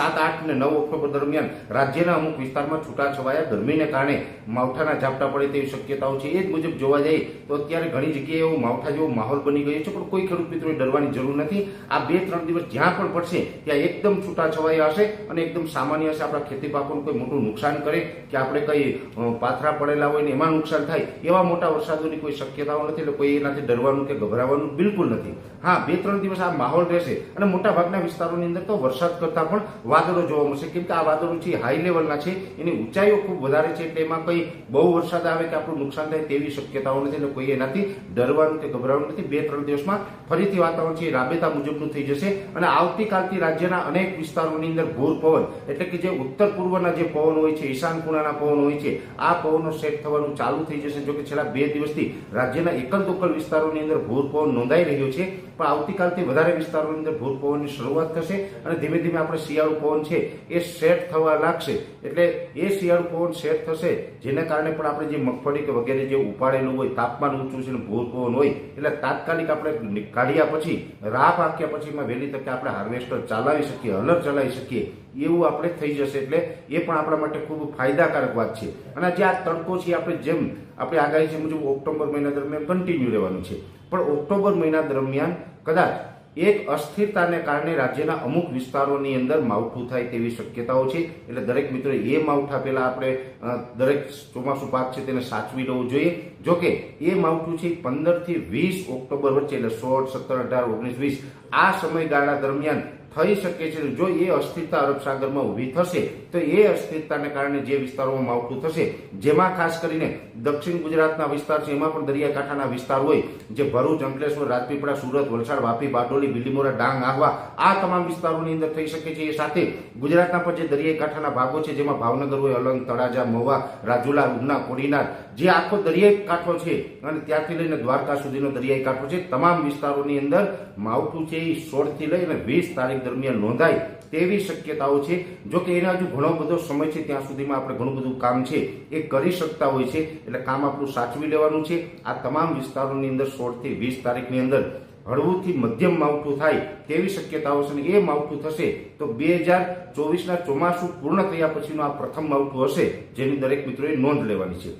સાત, આઠ અને નવ ઓક્ટોબર દરમિયાન રાજ્યના અમુક વિસ્તારમાં છૂટાછવાયા ગરમીને કારણે માવઠાના ઝાપટા પડે તેવી શક્યતાઓ છે. એ જ મુજબ જોવા જઈએ તો અત્યારે ઘણી જગ્યાએ એવો માવઠા જેવો માહોલ બની ગયો છે, પણ કોઈ ખેડૂત મિત્રોએ ડરવાની જરૂર નથી. આ બે, ત્રણ દિવસ જ્યાં પણ પડશે, ત્યાં એકદમ છૂટાછવાયા હશે અને એકદમ સામાન્ય હશે. આપણા ખેતી પાકોનું કોઈ મોટું નુકસાન કરે કે આપણે કઈ પાથરા પડેલા હોય ને એમાં નુકસાન થાય, એવા મોટા વરસાદોની કોઈ શક્યતાઓ નથી. એટલે કોઈ એનાથી ડરવાનું કે ગભરાવાનું બિલકુલ નથી. હા, બે, ત્રણ દિવસ આ માહોલ રહેશે અને મોટા ભાગના વિસ્તારોની અંદર તો વરસાદ કરતા પણ વાદળો જોવા મળશે. કેમ કે આ વાદળો છે હાઈ લેવલના છે, એની ઊંચાઈઓ ખૂબ વધારે છે, એટલે એમાં કંઈ બહુ વરસાદ આવે કે આપણું નુકસાન થાય તેવી શક્યતાઓ નથી એટલે કોઈ એનાથી ડરવાનું કે ગભરાવાનું નથી. બે ત્રણ દિવસમાં ફરીથી વાતાવરણ છે રાબેતા મુજબનું થઈ જશે અને આવતીકાલથી રાજ્યના અનેક વિસ્તારોની અંદર ભૂર પવન, એટલે કે જે ઉત્તર પૂર્વના જે પવન હોય છે, ઈશાન ખૂણાના પવન હોય છે, આ પવનો સેટ થવાનું ચાલુ થઈ જશે. જો કે છેલ્લા બે દિવસથી રાજ્યના એકલ દોકલ વિસ્તારોની અંદર ભૂર પવન નોંધાઈ રહ્યો છે, પણ આવતીકાલથી વધારે વિસ્તારોની અંદર ભૂર પવનની શરૂઆત થશે અને ધીમે ધીમે આપણે શિયાળુ પવન છે, એ સેટ થવા લાગશે. એટલે એ શિયાળુ પવન સેટ થશે, જેને કારણે પણ આપણે જે મગફળી કે વગેરે જે ઉપાડેલું હોય, તાપમાન ઊંચું છે ભૂર પવન હોય, એટલે તાત્કાલિક આપણે કાઢ્યા પછી રાફ પાક્યા પછી એમાં વહેલી તકે આપણે હાર્વેસ્ટર ચલાવી શકીએ હલર ચલાવી શકીએ, એવું આપણે થઈ જશે. એટલે એ પણ આપણા માટે ખૂબ ફાયદાકારક વાત છે. અને જે આ તડકો છે આપણે જેમ આપણે આગાહી છે મુજબ ઓક્ટોબર મહિના દરમિયાન કન્ટિન્યુ રહેવાનું છે. પણ ઓક્ટોબર મહિના દરમિયાન કદાચ એક અસ્થિરતાને કારણે રાજ્યના અમુક વિસ્તારોની અંદર માવઠું થાય તેવી શક્યતાઓ છે. એટલે દરેક મિત્રો એ માવઠા પહેલા આપણે દરેક ચોમાસું પાક છે તેને સાચવી લેવું જોઈએ. જોકે એ માવઠું છે પંદરથી વીસ ઓક્ટોબર વચ્ચે, એટલે સોળ, સત્તર, અઢાર, ઓગણીસ, વીસ, આ સમયગાળા દરમિયાન થઈ શકે છે. જો એ અસ્થિરતા અરબ સાગરમાં ઊભી થશે, તો એ અસ્થિરતાને કારણે જે વિસ્તારોમાં માવઠું થશે, જેમાં ખાસ કરીને દક્ષિણ ગુજરાતના વિસ્તાર છે, એમાં પણ દરિયાકાંઠાના વિસ્તાર હોય, જે ભરૂચ, અંકલેશ્વર, રાજપીપળા, સુરત, વલસાડ, વાપી, બારડોલી બિલીમોરા ડાંગ, આહવા, આ તમામ વિસ્તારોની અંદર થઈ શકે છે. એ સાથે ગુજરાતના પણ જે દરિયાકાંઠાના ભાગો છે, જેમાં ભાવનગર હોય, અલંગ, તળાજા, મહુવા, રાજુલા, ઉના, કોડીનાર, જે આખો દરિયાઈ કાંઠો છે અને ત્યાંથી લઈને દ્વારકા સુધીનો દરિયાઈ કાંઠો છે, તમામ વિસ્તારોની અંદર માવઠું છે એ સોળથી લઈને વીસ તારીખ દરમિયાન નોંધાય તેવી શક્યતાઓ છે. જો કે એના હજુ ઘણો બધો સમય છે, ત્યાં સુધીમાં આપણે ઘણું બધું કામ છે એ કરી શકતા હોય છે. એટલે કામ આપણું સાચવી લેવાનું છે. આ તમામ વિસ્તારોની અંદર સોળથી વીસ તારીખની અંદર હળવુંથી મધ્યમ માવઠું થાય તેવી શક્યતાઓ છે અને એ માવઠું થશે તો બે હજાર ચોવીસના ચોમાસું પૂર્ણ થયા પછીનું આ પ્રથમ માવઠું હશે, જેની દરેક મિત્રોએ નોંધ લેવાની છે.